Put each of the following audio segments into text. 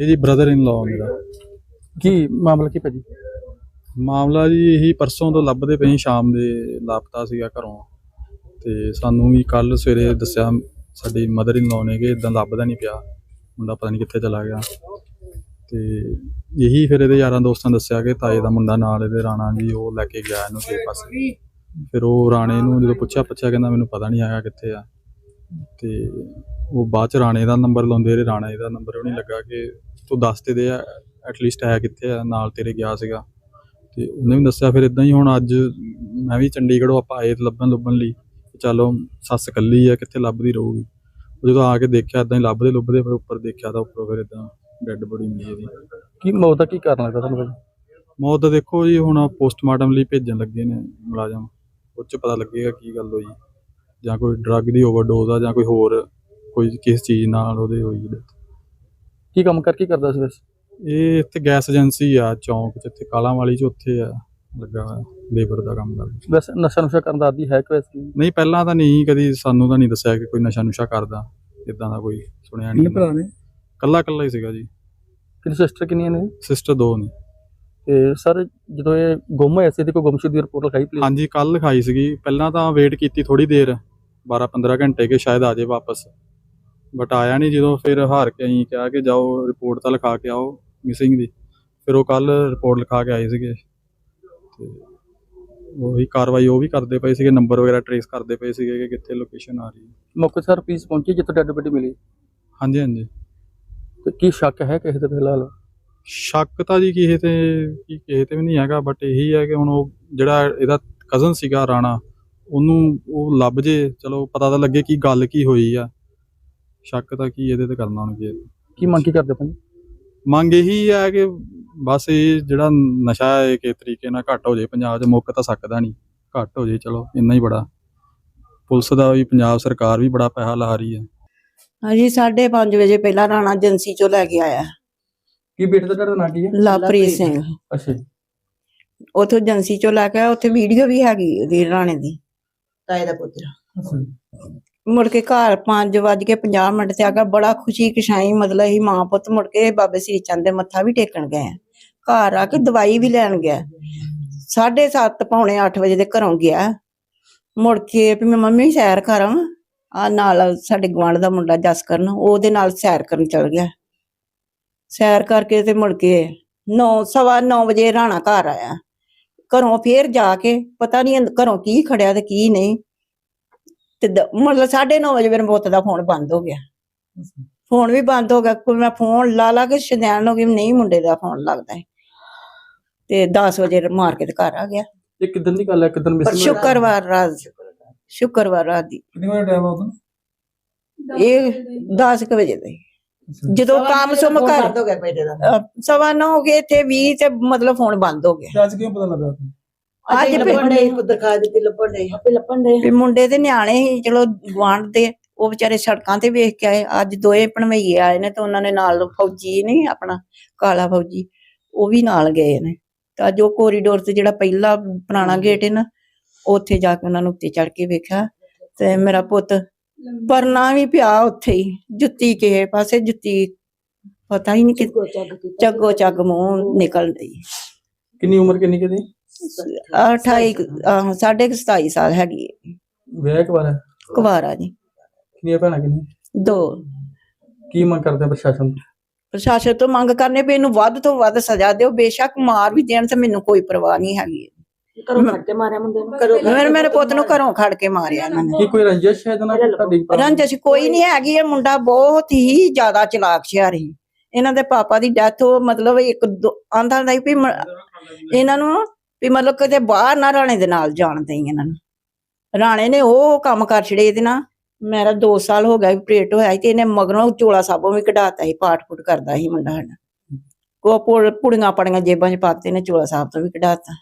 ਇਹ ਜੀ brother in law ਮੇਰਾ। ਕੀ ਮਾਮਲਾ ਕੀ ਭਾਜੀ? ਮਾਮਲਾ ਜੀ ਇਹੀ ਪਰਸੋਂ ਤੋਂ ਲੱਭਦੇ ਪਏ ਸੀ, ਸ਼ਾਮ ਦੇ ਲਾਪਤਾ ਸੀਗਾ ਘਰੋਂ। ਤੇ ਸਾਨੂੰ ਵੀ ਕੱਲ ਸਵੇਰੇ ਦੱਸਿਆ ਸਾਡੀ ਮਦਰ ਇਨ ਲਾਅ ਨੇ ਕਿ ਇਦਾਂ ਲੱਭਦਾ ਨਹੀਂ ਪਿਆ। ਮੁੰਡਾ ਪਤਾ ਨਹੀਂ ਕਿੱਥੇ ਚਲਾ ਗਿਆ। ਤੇ ਇਹੀ ਫਿਰ ਇਹਦੇ ਯਾਰਾਂ ਦੋਸਤਾਂ ਨੇ ਦੱਸਿਆ ਕਿ ਤਾਏ ਦਾ ਮੁੰਡਾ ਨਾਲ ਇਹਦੇ ਰਾਣਾ ਜੀ ਉਹ ਲੈ ਕੇ ਗਿਆ ਇਹਨੂੰ ਕਿਸੇ ਪਾਸੇ ਫਿਰ ਉਹ ਰਾਣੇ ਨੂੰ ਜਦੋਂ ਪੁੱਛਿਆ ਪੁੱਛਿਆ ਕਹਿੰਦਾ ਮੈਨੂੰ ਪਤਾ ਨਹੀਂ ਆਇਆ ਕਿੱਥੇ ਆ। ਤੇ ਉਹ ਬਾਅਦ ਚ ਰਾਣੇ ਦਾ ਨੰਬਰ ਲਾਉਂਦੇ ਰਹੇ ਰਾਣੇ ਦਾ ਨੰਬਰ ਉਹ ਨਹੀਂ ਲੱਗਾ ਕਿ ਤੂੰ ਦੱਸ ਤੇ ਦੇ ਐਟਲੀਸਟ ਹੈ ਕਿੱਥੇ ਆ ਨਾਲ ਤੇਰੇ ਗਿਆ ਸੀਗਾ। ਤੇ ਉਹਨੇ ਵੀ ਦੱਸਿਆ ਫਿਰ ਇਦਾਂ ਹੀ ਹੁਣ ਅੱਜ ਮੈਂ ਵੀ ਚੰਡੀਗੜ੍ਹੋਂ ਆਪਾਂ ਆਏ ਲੱਭਣ ਲੱਭਣ ਲਈ ਚਲੋ ਸੱਸ ਕੱਲੀ ਆ ਕਿੱਥੇ ਲੱਭਦੀ ਰਹੂਗੀ। ਜਦੋਂ ਆ ਕੇ ਦੇਖਿਆ ਇਦਾਂ ਹੀ ਲੱਭਦੇ ਲੱਭਦੇ ਫਿਰ ਉੱਪਰ ਦੇਖਿਆ ਤਾਂ ਉੱਪਰੋਂ ਫਿਰ ਇਦਾਂ ਡੈੱਡ ਬੋਡੀ ਮਿਲੀ ਇਹਦੀ ਕੀ ਮੌਤ ਦਾ ਕੀ ਕਾਰਨ ਲੱਗਦਾ ਤੁਹਾਨੂੰ ਭਾਜੀ ਮੌਤ ਦਾ ਦੇਖੋ ਜੀ ਹੁਣ ਪੋਸਟਮਾਰਟਮ ਲਈ ਭੇਜਣ ਲੱਗੇ ਨੇ ਮੁਲਾਜ਼ਮ ਉਹ 'ਚ ਪਤਾ ਲੱਗੇਗਾ ਕੀ ਗੱਲ ਹੋਈ। ਜਾਂ ਕੋਈ ਡਰੱਗ ਦੀ ਓਵਰਡੋਜ਼ ਆ ਜਾਂ ਕੋਈ ਹੋਰ ਕੋਈ ਕਿਸ ਚੀਜ਼ ਨਾਲ ਉਹਦੇ ਹੋਈ death। ਕੀ ਕੰਮ ਕਰ ਕੀ ਕਰਦਾ ਸੀ ਵੈਸੇ? ਇਹ ਇੱਥੇ ਗੈਸ ਏਜੰਸੀ ਆ ਚੌਂਕ ਇੱਥੇ ਕਾਲਾਂ ਵਾਲੀ 'ਚ ਉੱਥੇ ਆ ਲੱਗਾ ਲੇਬਰ ਦਾ ਕੰਮ ਕਰਦਾ। ਵੈਸੇ ਨਸ਼ਾ ਨੁਸ਼ਾ ਕਰਨ ਦਾ ਆਦੀ ਹੈ ਕਿ ਵੈਸੇ? ਨਹੀਂ ਪਹਿਲਾਂ ਤਾਂ ਨਹੀਂ ਕਦੀ ਸਾਨੂੰ ਤਾਂ ਨਹੀਂ ਦੱਸਿਆ ਕਿ ਕੋਈ ਨਸ਼ਾ ਨੁਸ਼ਾ ਕਰਦਾ ਇਦਾਂ ਦਾ ਕੋਈ ਸੁਣਿਆ ਨਹੀਂ। ਨੇ? ਕੱਲਾ ਕੱਲਾ ਹੀ ਸੀਗਾ ਜੀ। ਕਿੰਨੀ ਸਿਸਟਰ ਕਿੰਨੀਆਂ ਨੇ? ਸਿਸਟਰ ਦੋ ਨੇ। ਤੇ ਸਰ ਜਦੋਂ ਇਹ ਗੁੰਮ ਹੋਇਆ ਸੀ ਇਹਦੀ ਕੋਈ ਗੁੰਮਸ਼ੁਦ ਦੀ ਰਿਪੋਰਟ ਲਿਖਾਈ ਪਲੀਜ਼ ਹਾਂਜੀ ਕੱਲ ਲਿਖਾਈ ਸੀਗੀ। ਪਹਿਲਾਂ ਤਾਂ ਵੇਟ ਕੀਤੀ ਥੋੜੀ ਦੇਰ। 12 15 ਘੰਟੇ ਕਿ ਸ਼ਾਇਦ ਆ ਜਾਏ ਵਾਪਸ। ਬਟ ਆਇਆ ਨਹੀਂ ਜਦੋਂ ਫਿਰ ਹਾਰ ਕੇ ਅਸੀਂ ਕਿਹਾ ਕਿ ਜਾਓ ਰਿਪੋਰਟ ਤਾਂ ਲਿਖਾ ਕੇ ਆਓ ਮਿਸਿੰਗ ਦੀ। ਫਿਰ ਉਹ ਕੱਲ ਰਿਪੋਰਟ ਲਿਖਾ ਕੇ ਆਏ ਸੀਗੇ। ਤੇ ਉਹੀ ਕਾਰਵਾਈ ਉਹ ਵੀ ਕਰਦੇ ਪਏ ਸੀਗੇ ਨੰਬਰ ਵਗੈਰਾ ਟਰੇਸ ਕਰਦੇ ਪਏ ਸੀਗੇ ਕਿ ਕਿੱਥੇ ਲੋਕੇਸ਼ਨ ਆ ਰਹੀ ਹੈ। ਮੌਕੇ ਸਰ ਪੀਸ ਪਹੁੰਚੀ ਜਿੱਥੇ ਡੈਡ ਬੋਡੀ ਮਿਲੀ? ਹਾਂਜੀ ਹਾਂਜੀ। ਤੇ ਕੀ ਸ਼ੱਕ ਹੈ ਕਿਸੇ ਤੇ ਫਿਲਹਾਲ? ਸ਼ੱਕ ਤਾਂ ਜੀ ਕਿਸੇ ਤੇ ਕੀ ਕਿਸੇ ਤੇ ਵੀ ਨਹੀਂ ਹੈਗਾ ਬਟ ਇਹੀ ਹੈ ਕਿ ਹੁਣ ਉਹ ਜਿਹੜਾ ਇਹਦਾ ਕਜ਼ਨ ਸੀਗਾ ਰਾਣਾ ਉਹਨੂੰ ਉਹ ਲੱਭ ਜੇ ਚਲੋ ਪਤਾ ਤਾਂ ਲੱਗੇ ਕਿ ਗੱਲ ਕੀ ਹੋਈ ਆ। ਸ਼ੱਕ ਤਾਂ ਕੀ ਇਹਦੇ ਤੇ ਕਰਨਾ ਹੁਣ ਕੀ ਮੰਗ ਕੀ ਕਰਦੇ ਭਾਜੀ? ਮੰਗ ਇਹੀ ਹੈ ਕਿ ਬਸ ਇਹ ਜਿਹੜਾ ਨਸ਼ਾ ਹੈ ਕਿ ਤਰੀਕੇ ਨਾਲ ਘੱਟ ਹੋ ਜੇ ਪੰਜਾਬ 'ਚ ਮੁੱਕ ਤਾਂ ਸਕਦਾ ਨਹੀਂ। ਘੱਟ ਹੋ ਜੇ ਚਲੋ ਇੰਨਾ ਹੀ ਬੜਾ। ਪੁਲਿਸ ਦਾ ਵੀ ਪੰਜਾਬ ਸਰਕਾਰ ਵੀ ਬੜਾ ਪੈਸਾ ਲਾ ਰਹੀ ਹੈ ਹਾਂਜੀ 5:30 ਵਜੇ ਪਹਿਲਾਂ ਰਾਣਾ ਏਜੰਸੀ ਚੋਂ ਲੈ ਕੇ ਆਇਆ। ਕੀ ਬੇਟੇ ਦਾ ਤੁਹਾਡਾ ਨਾਂ ਕੀ ਹੈ? ਲਵਪ੍ਰੀਤ ਸਿੰਘ। ਅੱਛਾ। ਉਥੋਂ ਏਜੰਸੀ ਚੋਂ ਲੈ ਕੇ ਆਇਆ ਉੱਥੇ ਵੀਡੀਓ ਵੀ ਹੈਗੀ ਉਹਦੀ ਰਾਣੇ ਦੀ। ਤਾਏ ਦਾ ਪੁੱਤਰ। ਮੁੜ ਕੇ ਘਰ 5:50 ਮਿੰਟ ਤੇ ਆ ਗਿਆ ਬੜਾ ਖੁਸ਼ੀ ਕਿਸ਼ਾਈ ਮਤਲਬ ਹੀ ਮਾਂ ਪੁੱਤ ਮੁੜ ਕੇ ਬਾਬੇ ਸ੍ਰੀ ਚੰਦ ਦੇ ਮੱਥਾ ਵੀ ਟੇਕਣ ਗਏ ਆ। ਘਰ ਆ ਕੇ ਦਵਾਈ ਵੀ ਲੈਣ ਗਿਆ। 7:30 ਪੌਣੇ 8 ਵਜੇ ਦੇ ਘਰੋਂ ਗਿਆ। ਮੁੜ ਕੇ ਵੀ ਮੈਂ ਮੰਮੀ ਸੈਰ ਕਰਾਂ ਆ ਨਾਲ ਸਾਡੇ ਗਵਾਂਢ ਦਾ ਮੁੰਡਾ ਜਸ ਕਰਨ ਉਹਦੇ ਨਾਲ ਸੈਰ ਕਰਨ ਚਲ ਗਿਆ। ਸੈਰ ਕਰਕੇ ਤੇ ਮੁੜ ਕੇ 9 ਸਵਾ 9 ਵਜੇ ਰਾਣਾ ਘਰ ਆਇਆ। ਘਰੋਂ ਫੇਰ ਜਾ ਕੇ ਪਤਾ ਨਹੀਂ ਘਰੋਂ ਕੀ ਖੜਿਆ ਤੇ ਕੀ ਨਹੀਂ। ਤੇ ਦ- ਮਤਲਬ 9:30 ਵਜੇ ਮੇਰੇ ਪੁੱਤ ਦਾ ਫੋਨ ਬੰਦ ਹੋ ਗਿਆ। ਫੋਨ ਵੀ ਬੰਦ ਹੋ ਗਿਆ ਕੋਈ ਮੈਂ ਫੋਨ ਲਾ ਲਾ ਕੇ ਸ਼ਦੈਣ ਹੋ ਗਈ ਨਹੀਂ ਮੁੰਡੇ ਦਾ ਫੋਨ ਲੱਗਦਾ। ਹੈ ਤੇ 10 ਵਜੇ ਮਾਰ ਕੇ ਤੇ ਘਰ ਆ ਗਿਆ। ਇਹ ਕਿਦਨ ਦੀ ਗੱਲ ਹੈ? ਕਿਦਨ ਪਰ ਮਿਸ ਸ਼ੁੱਕਰਵਾਰ ਰਾਤ ਸ਼ੁੱਕਰਵਾਰ ਰਾਤ ਦੀ। ਕਿੰਨੇ ਵਜੇ ਟਾਈਮ ਆਉਂਦਾ ਇਹ 10 ਕੁ ਵਜੇ ਦੇ ਜਦੋਂ ਕੰਮ ਸੁਮ ਕਰ ਅਹ ਸਵਾ ਨੌ ਹੋ ਗਏ ਤੇ 20 ਤੇ ਮਤਲਬ ਫੋਨ ਬੰਦ ਹੋ ਗਿਆ। ਅੱਜ ਕਿਉਂ ਪਤਾ ਲੱਗਾ ਅੱਜ ਲੱਭਣ ਦੇ ਦਿਖਾ ਦਿੱਤੀ ਲੱਭਣ ਦੇ ਆਪੇ ਲੱਭਣ ਦੇ ਵੀ ਮੁੰਡੇ ਤੇ ਨਿਆਣੇ ਸੀ ਚਲੋ ਗੁਆਂਢ ਦੇ ਉਹ ਵਿਚਾਰੇ ਸੜਕਾਂ ਤੇ ਵੇਖ ਕੇ ਆਏ। ਅੱਜ ਦੋਏ ਭਣਵਈਏ ਆਏ ਨੇ ਤੇ ਉਹਨਾਂ ਨੇ ਨਾਲ ਫੌਜੀ ਨਹੀਂ ਆਪਣਾ ਕਾਲਾ ਫੌਜੀ ਉਹ ਵੀ ਨਾਲ ਗਏ ਨੇ। ਤਾਂ ਜੋ ਕੋਰੀਡੋਰ ਤੇ ਜਿਹੜਾ ਪਹਿਲਾ ਪੁਰਾਣਾ ਗੇਟ ਹੈ ਨਾ ਉੱਥੇ ਜਾ ਕੇ ਉਹਨਾਂ ਨੂੰ ਉੱਤੇ ਚੜ ਕੇ ਵੇਖਿਆ। ਤੇ ਮੇਰਾ ਪੁੱਤ ਪਰਨਾ ਵੀ ਪਿਆ ਉੱਥੇ ਹੀ ਜੁੱਤੀ ਕਿਸੇ ਪਾਸੇ ਜੁੱਤੀ ਪਤਾ ਹੀ ਨਹੀਂ ਕਿ ਚੱਗੋ ਚੱਗ ਮੂੰਹ ਨਿਕਲ ਰਹੀ ਕਿੰਨੀ ਉਮਰ ਕਿੰਨੀ ਕਿਦੀ 28 ਆਹ, ਸਾਢੇ ਕੁ 27 ਸਾਲ ਹੈਗੀ ਹੈ। ਵਿਆਹ ਇੱਕ ਵਾਰ ਹੈ ਕੁਵਾਰਾ ਜੀ। ਕਿੰਨੀਆਂ ਭੈਣਾਂ ਕਿੰਨੀਆਂ? ਦੋ। ਕੀ ਮੰਗ ਕਰਦੇ ਪ੍ਰਸ਼ਾਸਨ ਤੋਂ? ਪ੍ਰਸ਼ਾਸਨ ਤੋਂ ਮੰਗ ਕਰਨੇ ਵੀ ਇਹਨੂੰ ਵੱਧ ਤੋਂ ਵੱਧ ਸਜ਼ਾ ਦਿਓ। ਬੇਸ਼ੱਕ ਮਾਰ ਵੀ ਦੇਣ ਤੇ ਮੈਨੂੰ ਕੋਈ ਪਰਵਾਹ ਨਹੀਂ ਹੈਗੀ। ਕਰੋ ਫੜ ਕੇ ਮਾਰਿਆ ਮੁੰਡੇ ਨੂੰ। ਕਰੋ ਮੇਰੇ ਮੇਰੇ ਪੁੱਤ ਨੂੰ ਘਰੋਂ ਖੜ ਕੇ ਮਾਰਿਆ ਇਹਨਾਂ ਨੇ। ਕੀ ਕੋਈ ਰੰਜਿਸ਼ ਹੈ ਜਨਾ ਤੁਹਾਡੀ ਰੰਜਸ਼ ਕੋਈ ਨਹੀਂ ਹੈਗੀ ਇਹ ਮੁੰਡਾ ਬਹੁਤ ਹੀ ਜ਼ਿਆਦਾ ਚਲਾਕ ਸ਼ਿਆਰੀ। ਇਹਨਾਂ ਦੇ ਪਾਪਾ ਦੀ ਡੈਥ ਹੋ ਮਤਲਬ ਇੱਕ ਆਂਦਾ ਸੀ ਵੀ ਇਹਨਾਂ ਨੂੰ ਵੀ ਮਤਲਬ ਕਿਤੇ ਬਾਹਰ ਨਾ ਰਾਣੇ ਦੇ ਨਾਲ ਜਾਣ ਦੇਈ ਇਹਨਾਂ ਨੂੰ। ਰਾਣੇ ਨੇ ਉਹ ਕੰਮ ਕਰ ਛੜੇ ਇਹਦੇ ਨਾਲ। ਮੇਰਾ 2 ਸਾਲ ਹੋ ਗਿਆ ਵੀ ਪ੍ਰੇਟ ਹੋਇਆ ਸੀ ਤੇ ਇਹਨੇ ਮਗਰੋਂ ਚੋਲਾ ਸਾਬੋਂ ਵੀ ਕਢਾਤਾ ਸੀ ਪਾਠ ਫੁੱਟ ਕਰਦਾ ਸੀ ਮੁੰਡਾ ਸਾਡਾ। ਕੋ ਪੁੜ- ਪੁੜੀਆਂ ਪੜੀਆਂ ਜੇਬਾਂ 'ਚ ਪਾਤੇ ਨੇ ਚੋਲਾ ਸਾਹਿਬ ਤੋਂ ਵੀ ਕਢਾਤਾ।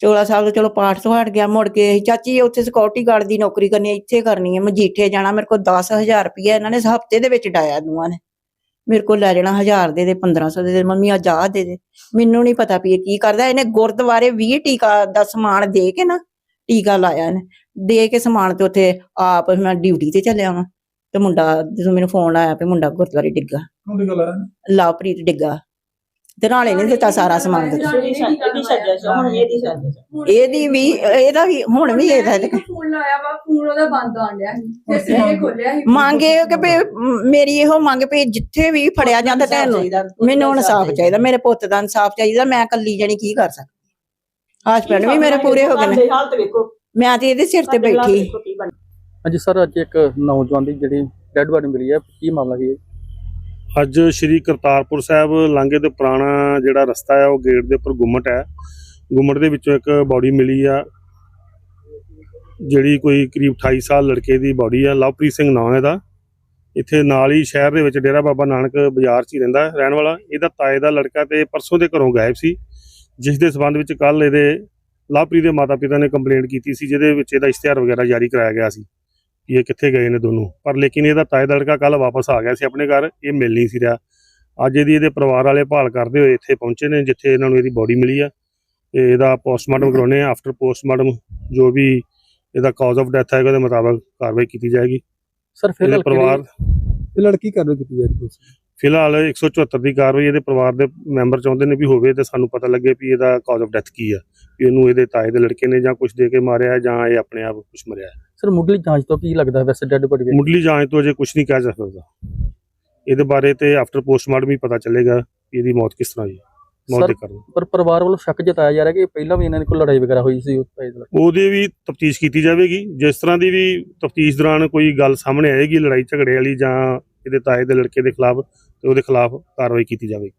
ਚੋਲਾ ਸਾਹਿਬ ਤੋਂ ਚਲੋ ਪਾਠ ਤੋਂ ਹਟ ਗਿਆ ਮੁੜ ਕੇ ਚਾਚੀ ਉੱਥੇ ਸਿਕਿਉਰਿਟੀ ਗਾਰਡ ਦੀ ਨੌਕਰੀ ਕਰਨੀ ਹੈ ਇੱਥੇ ਕਰਨੀ ਹੈ ਮਜੀਠੇ ਜਾਣਾ ਮੇਰੇ ਕੋਲ 10000 ਰੁਪਇਆ ਇਹਨਾਂ ਨੇ ਹਫ਼ਤੇ ਦੇ ਵਿੱਚ ਡਾਇਆ ਦੂਆਂ ਨੇ। ਮੇਰੇ ਕੋਲ ਲੈ ਜਾਣਾ 1000 ਦੇ ਦੇ 1500 ਦੇ ਦੇ ਮੰਮੀ ਆ ਜਾ ਦੇ ਦੇ। ਮੈਨੂੰ ਨਹੀਂ ਪਤਾ ਵੀ ਇਹ ਕੀ ਕਰਦਾ ਇਹਨੇ ਗੁਰਦੁਆਰੇ 20 ਟੀਕਾ ਦਾ ਸਮਾਨ ਦੇ ਕੇ ਨਾ ਟੀਕਾ ਲਾਇਆ ਇਹਨੇ। ਦੇ ਕੇ ਸਮਾਨ ਤੇ ਉੱਥੇ ਆਪ ਮੈਂ ਡਿਊਟੀ ਤੇ ਚੱਲਿਆ ਵਾਂ ਤੇ ਮੁੰਡਾ ਜਦੋਂ ਮੈਨੂੰ ਫੋਨ ਆਇਆ ਵੀ ਮੁੰਡਾ ਗੁਰਦੁਆਰੇ ਡਿੱਗਾ। ਉਹਦੀ ਗੱਲ ਆ ਲਵਪ੍ਰੀਤ ਡਿੱਗਾ। ਤੇ ਨਾਲੇ ਨੇ ਦਿੱਤਾ ਸਾਰਾ ਸਮਾਨ ਦਿੱਤਾ ਇਹਦੀ ਸਾਜਿਸ਼ ਹੁਣ ਇਹਦੀ ਸਾਜਿਸ਼ ਇਹਦੀ ਵੀ ਇਹਦਾ ਵੀ ਹੁਣ ਵੀ ਇਹਦਾ ਫੋਨ ਲਾਇਆ ਵਾ ਫੋਨ ਉਹਦਾ ਬੰਦ ਆਣ ਡਿਆ ਸੀ। ਤੇ ਸਵੇਰੇ ਖੋਲਿਆ ਸੀ। ਮੰਗੇ ਕਿ ਵੀ ਮ- ਮੇਰੀ ਇਹੋ ਮੰਗ ਵੀ ਜਿੱਥੇ ਵੀ ਫੜਿਆ ਜਾਂਦਾ ਤੈਨੂੰ ਮੈਨੂੰ ਇਨਸਾਫ ਚਾਹੀਦਾ ਮੇਰੇ ਪੁੱਤ ਦਾ ਇਨਸਾਫ ਚਾਹੀਦਾ ਮੈਂ ਇਕੱਲੀ ਜਣੀ ਕੀ ਕਰ ਸਕਦੀ? ਹਸਬੰਡ ਵੀ ਮੇਰੇ ਪੂਰੇ ਹੋ ਗਏ ਨੇ। ਹਾਲਤ ਵੇਖੋ। ਮੈਂ ਤੇ ਇਹਦੇ ਸਿਰ ਤੇ ਬੈਠੀ। ਹਾਂਜੀ ਸਰ ਅੱਜ ਇੱਕ ਨੌਜਵਾਨ ਦੀ ਜਿਹੜੀ ਡੈੱਡ ਬਾਡੀ ਮਿਲੀ ਹੈ ਕੀ ਮਾਮਲਾ ਕੀ ਹੈ ਅੱਜ ਸ਼੍ਰੀ ਕਰਤਾਰਪੁਰ ਸਾਹਿਬ ਲਾਂਘੇ ਤੋਂ ਪੁਰਾਣਾ ਜਿਹੜਾ ਰਸਤਾ ਹੈ, ਉਹ ਗੇਟ ਦੇ ਉੱਪਰ ਗੁੰਮਟ ਹੈ। ਗੁੰਮਟ ਦੇ ਵਿੱਚੋਂ ਇੱਕ ਬਾਡੀ ਮਿਲੀ ਆ, ਜਿਹੜੀ ਕੋਈ ਕਰੀਬ 28 ਸਾਲ ਲੜਕੇ ਦੀ ਬਾਡੀ ਆ, ਲਵਪ੍ਰੀਤ ਸਿੰਘ ਨਾਂ ਹੈ ਇਹਦਾ। ਇੱਥੇ ਨਾਲ ਹੀ ਸ਼ਹਿਰ ਦੇ ਵਿੱਚ ਡੇਰਾ ਬਾਬਾ ਨਾਨਕ ਬਾਜ਼ਾਰ 'ਚ ਹੀ ਰਹਿੰਦਾ ਰਹਿਣ ਵਾਲਾ। ਇਹਦਾ ਤਾਏ ਦਾ ਲੜਕਾ ਤੇ ਪਰਸੋਂ ਦੇ ਘਰੋਂ ਗਾਇਬ ਸੀ, ਜਿਸ ਦੇ ਸਬੰਧ ਵਿੱਚ ਕੱਲ ਇਹਦੇ ਲਵਪ੍ਰੀਤ ਦੇ ਮਾਤਾ-ਪਿਤਾ ਨੇ ਕੰਪਲੇਂਟ ਕੀਤੀ ਸੀ, ਜਿਹਦੇ ਵਿੱਚ ਇਹਦਾ ਇਸ਼ਤਿਹਾਰ ਵਗੈਰਾ ਜਾਰੀ ਕਰਾਇਆ ਗਿਆ ਸੀ। ਕਿ ਇਹ ਕਿੱਥੇ ਗਏ ਨੇ ਦੋਨੋਂ। ਪਰ ਲੇਕਿਨ ਇਹਦਾ ਤਾਏ ਦਾ ਲੜਕਾ ਕੱਲ ਵਾਪਸ ਆ ਗਿਆ ਸੀ ਆਪਣੇ ਘਰ ਇਹ ਮਿਲ ਨਹੀਂ ਸੀ ਰਿਹਾ। ਅੱਜ ਇਹਦੀ ਇਹਦੇ ਪਰਿਵਾਰ ਵਾਲੇ ਭਾਲ ਕਰਦੇ ਹੋਏ ਇੱਥੇ ਪਹੁੰਚੇ ਨੇ ਜਿੱਥੇ ਇਹਨਾਂ ਨੂੰ ਇਹਦੀ ਬੋਡੀ ਮਿਲੀ ਆ। ਤੇ ਇਹਦਾ ਪੋਸਟਮਾਰਟਮ ਕਰਾਉਣੇ ਆ। ਆਫਟਰ ਪੋਸਟਮਾਰਟਮ ਜੋ ਵੀ ਇਹਦਾ ਕਾਜ਼ ਆਫ ਡੈਥ ਹੈਗਾ ਉਹਦੇ ਮੁਤਾਬਕ ਕਾਰਵਾਈ ਕੀਤੀ ਜਾਏਗੀ। ਸਰ ਫਿਲਹਾਲ ਪਰਿਵਾਰ ਇਹ ਲੜਕੀ ਕਾਰਵਾਈ ਕੀਤੀ ਜਾ ਰਹੀ ਹੈ ਫਿਲਹਾਲ 174 ਦੀ ਕਾਰਵਾਈ ਇਹਦੇ ਪਰਿਵਾਰ ਦੇ ਮੈਂਬਰ ਚਾਹੁੰਦੇ ਨੇ ਵੀ ਹੋਵੇ ਤੇ ਸਾਨੂੰ ਪਤਾ ਲੱਗੇ ਵੀ ਇਹਦਾ ਕਾਜ਼ ਆਫ ਡੈਥ ਕੀ ਆ। ਵੀ ਇਹਨੂੰ ਇਹਦੇ ਤਾਏ ਦੇ ਲੜਕੇ ਨੇ ਜਾਂ ਕੁਝ ਦੇ ਕੇ ਮਾਰਿਆ ਜਾਂ ਇਹ ਆਪਣੇ ਆਪ ਕੁਝ ਮਰਿਆ। ਸਰ ਮੁੱਢਲੀ ਜਾਂਚ ਤੋਂ ਕੀ ਲੱਗਦਾ ਵੈਸੇ ਡੈੱਡ ਬਾਡੀ ਮੁੱਢਲੀ ਜਾਂਚ ਤੋਂ ਅਜੇ ਕੁਝ ਨਹੀਂ ਕਹਿ ਸਕਦਾ। ਇਹਦੇ ਬਾਰੇ ਤੇ ਆਫਟਰ ਪੋਸਟਮਾਰਟਮ ਹੀ ਪਤਾ ਚੱਲੇਗਾ ਕਿ ਇਹਦੀ ਮੌਤ ਕਿਸ ਤਰ੍ਹਾਂ ਹੋਈ ਮੌਤ ਦੇ ਕਾਰਨ। ਪਰ ਪਰਿਵਾਰ ਵੱਲੋਂ ਸ਼ੱਕ ਜਤਾਇਆ ਜਾ ਰਿਹਾ ਕਿ ਪਹਿਲਾਂ ਵੀ ਇਹਨਾਂ ਦੀ ਕੋਈ ਲੜਾਈ ਵਗੈਰਾ ਹੋਈ ਸੀ ਉਸ ਨਾਲ। ਉਹਦੀ ਵੀ ਤਫਤੀਸ਼ ਕੀਤੀ ਜਾਵੇਗੀ। ਜਿਸ ਤਰ੍ਹਾਂ ਦੀ ਵੀ ਤਫਤੀਸ਼ ਦੌਰਾਨ ਕੋਈ ਗੱਲ ਸਾਹਮਣੇ ਆਏਗੀ ਲੜਾਈ ਝਗੜੇ ਵਾਲੀ ਜਾਂ ਇਹਦੇ ਤਾਏ ਦੇ ਲੜਕੇ ਦੇ ਖਿਲਾਫ ਤੇ ਉਹਦੇ ਖਿਲਾਫ ਕਾਰਵਾਈ ਕੀਤੀ ਜਾਵੇਗੀ।